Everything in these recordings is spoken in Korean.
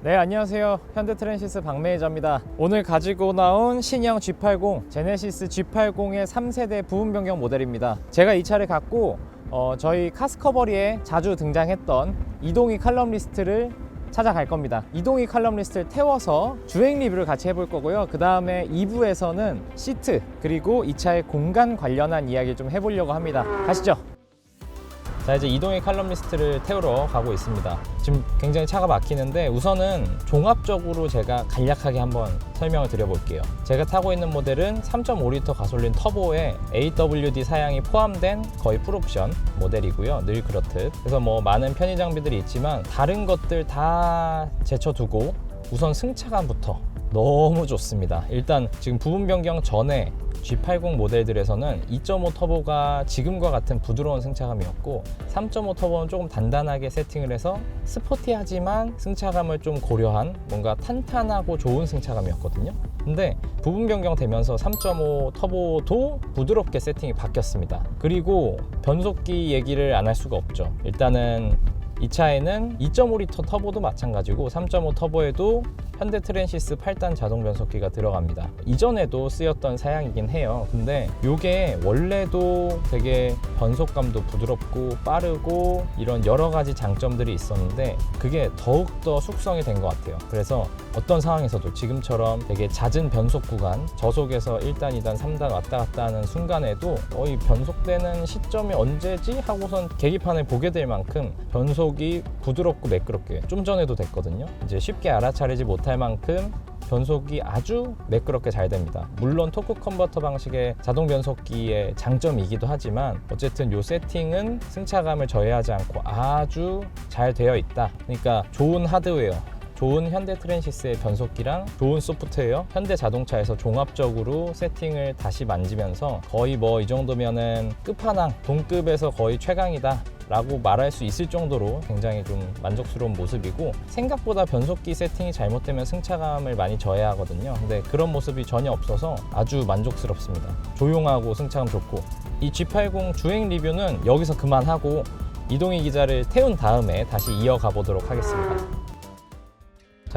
네 안녕하세요. 현대 트랜시스 박매니저입니다. 오늘 가지고 나온 신형 G80 제네시스 G80의 3세대 부분 변경 모델입니다. 제가 이 차를 갖고 어, 저희 카스커버리에 자주 등장했던 이동희 칼럼 리스트를 찾아갈 겁니다. 이동희 칼럼 리스트를 태워서 주행 리뷰를 같이 해볼 거고요. 그 다음에 2부에서는 시트 그리고 이 차의 공간 관련한 이야기를 좀 해보려고 합니다. 가시죠 자 이제 이동의 칼럼 리스트를 태우러 가고 있습니다. 지금 굉장히 차가 막히는데 우선은 종합적으로 제가 간략하게 한번 설명을 드려볼게요. 제가 타고 있는 모델은 3.5리터 가솔린 터보에 AWD 사양이 포함된 거의 풀옵션 모델이고요. 늘 그렇듯. 그래서 뭐 많은 편의 장비들이 있지만 다른 것들 다 제쳐두고 우선 승차감부터 너무 좋습니다. 일단 지금 부분 변경 전에 G80 모델들에서는 2.5 터보가 지금과 같은 부드러운 승차감이었고 3.5 터보는 조금 단단하게 세팅을 해서 스포티하지만 승차감을 좀 고려한 뭔가 탄탄하고 좋은 승차감이었거든요. 근데 부분 변경 되면서 3.5 터보도 부드럽게 세팅이 바뀌었습니다. 그리고 변속기 얘기를 안 할 수가 없죠. 일단은 이 차에는 2.5리터 터보도 마찬가지고 3.5 터보에도 현대 트랜시스 8단 자동 변속기가 들어갑니다. 이전에도 쓰였던 사양이긴 해요. 근데 이게 원래도 되게 변속감도 부드럽고 빠르고 이런 여러 가지 장점들이 있었는데 그게 더욱더 숙성이 된 것 같아요. 그래서 어떤 상황에서도 지금처럼 되게 잦은 변속 구간 저속에서 1단, 2단, 3단 왔다 갔다 하는 순간에도 거의 변속되는 시점이 언제지 하고선 계기판을 보게 될 만큼 변속이 부드럽고 매끄럽게 좀 전에도 됐거든요. 이제 쉽게 알아차리지 못할 만큼 변속이 아주 매끄럽게 잘 됩니다. 물론 토크 컨버터 방식의 자동 변속기의 장점이기도 하지만 어쨌든 이 세팅은 승차감을 저해하지 않고 아주 잘 되어 있다. 그러니까 좋은 하드웨어, 좋은 현대 트랜시스의 변속기랑 좋은 소프트웨어, 현대 자동차에서 종합적으로 세팅을 다시 만지면서 거의 뭐 이 정도면은 끝판왕, 동급에서 거의 최강이다. 라고 말할 수 있을 정도로 굉장히 좀 만족스러운 모습이고 생각보다 변속기 세팅이 잘못되면 승차감을 많이 저해하거든요. 근데 그런 모습이 전혀 없어서 아주 만족스럽습니다. 조용하고 승차감 좋고. 이 G80 주행 리뷰는 여기서 그만하고 이동희 기자를 태운 다음에 다시 이어가 보도록 하겠습니다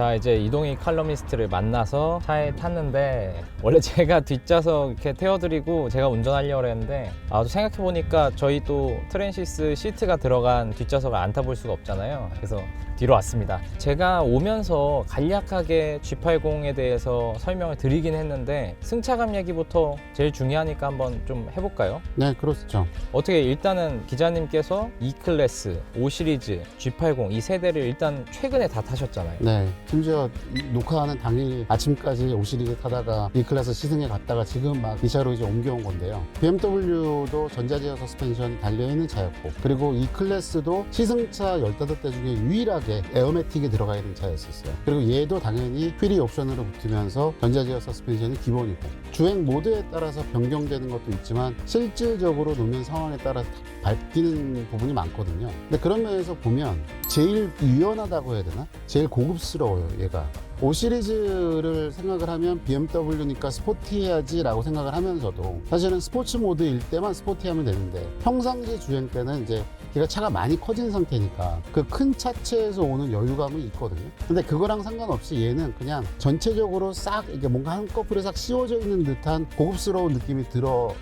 자 이제 이동희 칼럼니스트를 만나서 차에 탔는데 원래 제가 뒷좌석 이렇게 태워드리고 제가 운전하려고 했는데 아 생각해보니까 저희 또 트랜시스 시트가 들어간 뒷좌석을 안 타볼 수가 없잖아요 그래서 뒤로 왔습니다 제가 오면서 간략하게 G80에 대해서 설명을 드리긴 했는데 승차감 얘기부터 제일 중요하니까 한번 좀 해볼까요? 네, 그렇죠. 어떻게 일단은 기자님께서 E클래스, 5 시리즈, G80 이 세대를 일단 최근에 다 타셨잖아요 네, 심지어 이 녹화하는 당일 아침까지 5시리즈 타다가 B클래스 시승에 갔다가 지금 막 이 차로 이제 옮겨온 건데요. BMW도 전자제어 서스펜션이 달려있는 차였고, 그리고 E클래스도 시승차 15대 중에 유일하게 에어매틱이 들어가 있는 차였었어요. 그리고 얘도 당연히 휠이 옵션으로 붙으면서 전자제어 서스펜션이 기본이고, 주행 모드에 따라서 변경되는 것도 있지만, 실질적으로 노면 상황에 따라서 다 바뀌는 부분이 많거든요. 근데 그런 면에서 보면, 제일 유연하다고 해야 되나? 제일 고급스러워요, 얘가. 5 시리즈를 생각을 하면 BMW니까 스포티해야지라고 생각을 하면서도 사실은 스포츠 모드일 때만 스포티하면 되는데 평상시 주행 때는 이제 걔가 차가 많이 커진 상태니까 그 큰 차체에서 오는 여유감이 있거든요. 근데 그거랑 상관없이 얘는 그냥 전체적으로 싹 이게 뭔가 한꺼풀에 싹 씌워져 있는 듯한 고급스러운 느낌이 들어요.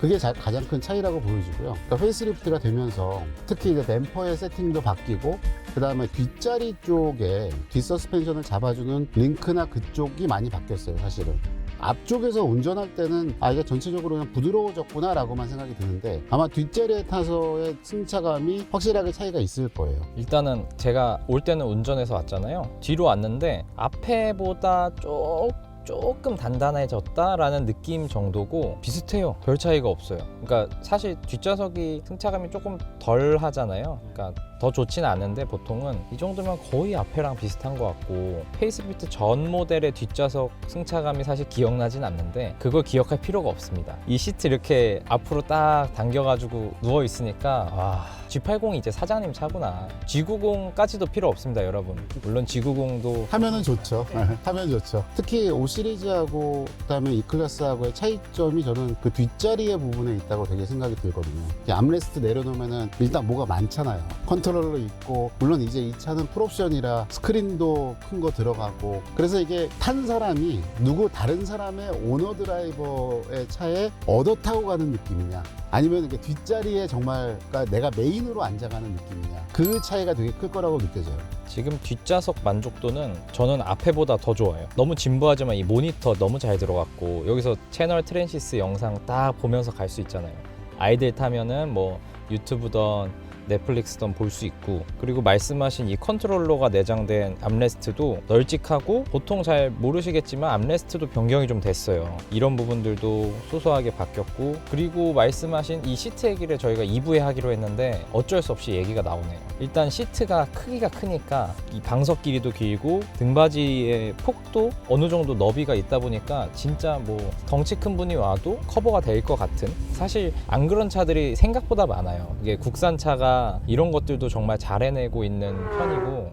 그게 자- 가장 큰 차이라고 보여지고요. 그러니까 페이스리프트가 되면서 특히 이제 댐퍼의 세팅도 바뀌고 그 다음에 뒷자리 쪽에 뒷서스펜션을 잡아주는 링크나 그쪽이 많이 바뀌었어요, 사실은. 앞쪽에서 운전할 때는 아 이게 전체적으로 그냥 부드러워졌구나 라고만 생각이 드는데 아마 뒷자리에 타서의 승차감이 확실하게 차이가 있을 거예요 일단은 제가 올 때는 운전해서 왔잖아요. 뒤로 왔는데 앞에보다 쪽 조금 단단해졌다라는 느낌 정도고 비슷해요. 별 차이가 없어요. 그러니까 사실 뒷좌석이 승차감이 조금 덜 하잖아요. 그러니까 더 좋지는 않은데 보통은 이 정도면 거의 앞에랑 비슷한 것 같고 페이스리프트 전 모델의 뒷좌석 승차감이 사실 기억나진 않는데 그걸 기억할 필요가 없습니다. 이 시트 이렇게 앞으로 딱 당겨가지고 누워 있으니까 와 G80이 이제 사장님 차구나. G90까지도 필요 없습니다, 여러분. 물론 G90도 하면은 좋죠 하면 좋죠 특히 5 시리즈하고 그다음에 E 클래스하고의 차이점이 저는 그 뒷자리의 부분에 있다고 되게 생각이 들거든요 이 암레스트 내려놓으면은 일단 뭐가 많잖아요 컨 트롤러 있고 물론 이제 이 차는 풀옵션이라 스크린도 큰 거 들어가고 그래서 이게 탄 사람이 누구 다른 사람의 오너 드라이버의 차에 얻어 타고 가는 느낌이냐 아니면 이게 뒷자리에 정말 그러니까 내가 메인으로 앉아가는 느낌이냐 그 차이가 되게 클 거라고 느껴져요. 지금 뒷좌석 만족도는 저는 앞에보다 더 좋아요. 너무 진부하지만 이 모니터 너무 잘 들어갔고 여기서 채널 트랜시스 영상 딱 보면서 갈 수 있잖아요. 아이들 타면은 뭐 유튜브던 넷플릭스든 볼수 있고 그리고 말씀하신 이 컨트롤러가 내장된 암레스트도 널찍하고 보통 잘 모르시겠지만 암레스트도 변경이 좀 됐어요. 이런 부분들도 소소하게 바뀌었고 그리고 말씀하신 이 시트 얘기를 저희가 2부에 하기로 했는데 어쩔 수 없이 얘기가 나오네요. 일단 시트가 크기가 크니까 이 방석 길이도 길고 등받이의 폭도 어느 정도 너비가 있다 보니까 진짜 뭐 덩치 큰 분이 와도 커버가 될 것 같은 사실 안 그런 차들이 생각보다 많아요. 이게 국산차가 이런 것들도 정말 잘 해내고 있는 편이고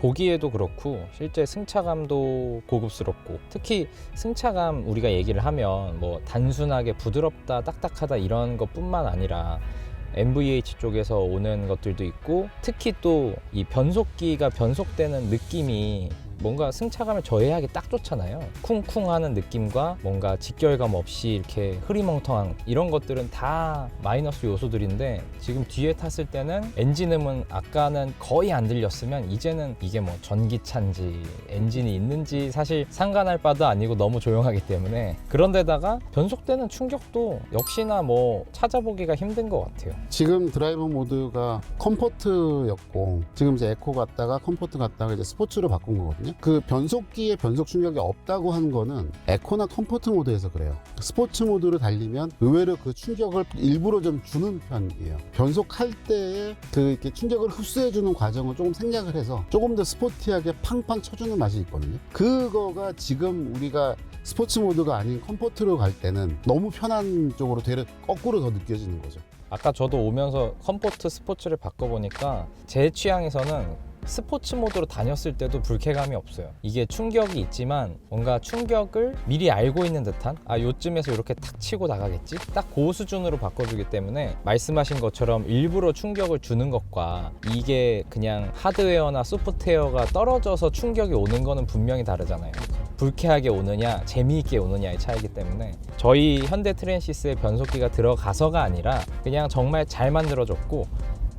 보기에도 그렇고 실제 승차감도 고급스럽고 특히 승차감 우리가 얘기를 하면 뭐 단순하게 부드럽다 딱딱하다 이런 것뿐만 아니라 MVH 쪽에서 오는 것들도 있고 특히 또 이 변속기가 변속되는 느낌이 뭔가 승차감을 저해하기 딱 좋잖아요. 쿵쿵하는 느낌과 뭔가 직결감 없이 이렇게 흐리멍텅한 이런 것들은 다 마이너스 요소들인데 지금 뒤에 탔을 때는 엔진음은 아까는 거의 안 들렸으면 이제는 이게 뭐 전기차인지 엔진이 있는지 사실 상관할 바도 아니고 너무 조용하기 때문에 그런데다가 변속되는 충격도 역시나 뭐 찾아보기가 힘든 것 같아요. 지금 드라이브 모드가 컴포트였고 지금 이제 에코 갔다가 컴포트 갔다가 이제 스포츠로 바꾼 거거든요. 그 변속기에 변속 충격이 없다고 한 거는 에코나 컴포트 모드에서 그래요. 스포츠 모드로 달리면 의외로 그 충격을 일부러 좀 주는 편이에요. 변속할 때에 그 이렇게 충격을 흡수해 주는 과정을 조금 생략을 해서 조금 더 스포티하게 팡팡 쳐주는 맛이 있거든요. 그거가 지금 우리가 스포츠 모드가 아닌 컴포트로 갈 때는 너무 편한 쪽으로 되려 거꾸로 더 느껴지는 거죠. 아까 저도 오면서 컴포트 스포츠를 바꿔보니까 제 취향에서는 스포츠 모드로 다녔을 때도 불쾌감이 없어요. 이게 충격이 있지만 뭔가 충격을 미리 알고 있는 듯한 아 요쯤에서 이렇게 탁 치고 나가겠지? 딱 그 수준으로 바꿔주기 때문에 말씀하신 것처럼 일부러 충격을 주는 것과 이게 그냥 하드웨어나 소프트웨어가 떨어져서 충격이 오는 거는 분명히 다르잖아요. 불쾌하게 오느냐 재미있게 오느냐의 차이기 때문에 저희 현대 트랜시스의 변속기가 들어가서가 아니라 그냥 정말 잘 만들어졌고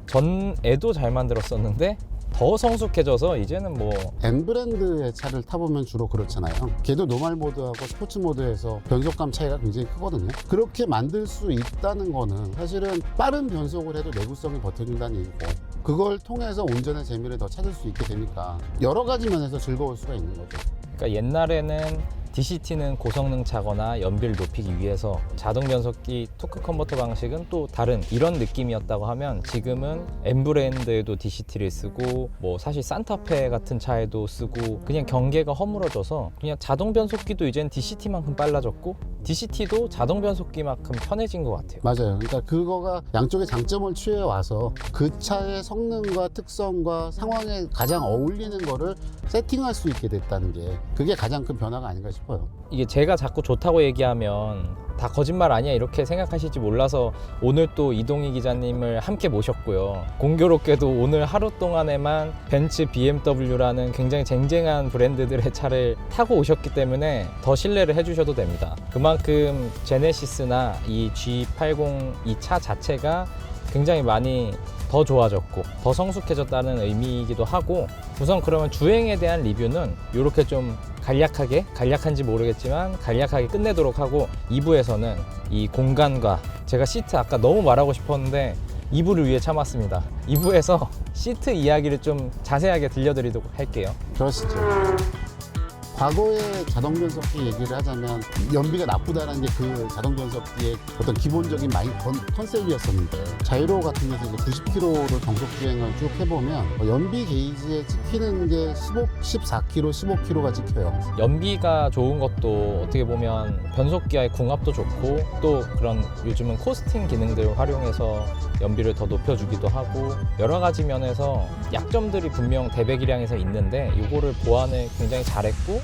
전에도 잘 만들었었는데 더 성숙해져서 이제는 뭐 M 브랜드의 차를 타보면 주로 그렇잖아요. 걔도 노멀 모드하고 스포츠 모드에서 변속감 차이가 굉장히 크거든요. 그렇게 만들 수 있다는 거는 사실은 빠른 변속을 해도 내구성이 버텨준다는 얘기고 그걸 통해서 운전의 재미를 더 찾을 수 있게 되니까 여러 가지 면에서 즐거울 수가 있는 거죠. 그러니까 옛날에는 DCT는 고성능 차거나 연비를 높이기 위해서 자동 변속기 토크 컨버터 방식은 또 다른 이런 느낌이었다고 하면 지금은 M 브랜드에도 DCT를 쓰고 뭐 사실 산타페 같은 차에도 쓰고 그냥 경계가 허물어져서 그냥 자동 변속기도 이젠 DCT만큼 빨라졌고 DCT도 자동 변속기만큼 편해진 것 같아요. 맞아요. 그러니까 그거가 양쪽의 장점을 취해 와서 그 차의 성능과 특성과 상황에 가장 어울리는 거를 세팅할 수 있게 됐다는 게 그게 가장 큰 변화가 아닌가 싶어요. 이게 제가 자꾸 좋다고 얘기하면 다 거짓말 아니야 이렇게 생각하실지 몰라서 오늘 또 이동희 기자님을 함께 모셨고요. 공교롭게도 오늘 하루 동안에만 벤츠 BMW라는 굉장히 쟁쟁한 브랜드들의 차를 타고 오셨기 때문에 더 신뢰를 해주셔도 됩니다. 그만큼 제네시스나 이 G80 이 차 자체가 굉장히 많이 더 좋아졌고 더 성숙해졌다는 의미이기도 하고 우선 그러면 주행에 대한 리뷰는 이렇게 좀 간략하게 간략한지 모르겠지만 간략하게 끝내도록 하고 2부에서는 이 공간과 제가 시트 아까 너무 말하고 싶었는데 2부를 위해 참았습니다 2부에서 시트 이야기를 좀 자세하게 들려드리도록 할게요 그러시죠. 과거의 자동 변속기 얘기를 하자면 연비가 나쁘다는 게 그 자동 변속기의 어떤 기본적인 마인 컨- 컨셉이었었는데 자이로 같은 데서 이제 90km로 정속 주행을 쭉 해보면 어, 연비 게이지에 찍히는 게 15, 14km, 15km가 찍혀요. 연비가 좋은 것도 어떻게 보면 변속기와의 궁합도 좋고 또 그런 요즘은 코스팅 기능들을 활용해서 연비를 더 높여주기도 하고 여러 가지 면에서 약점들이 분명 대배기량에서 있는데 이거를 보완을 굉장히 잘했고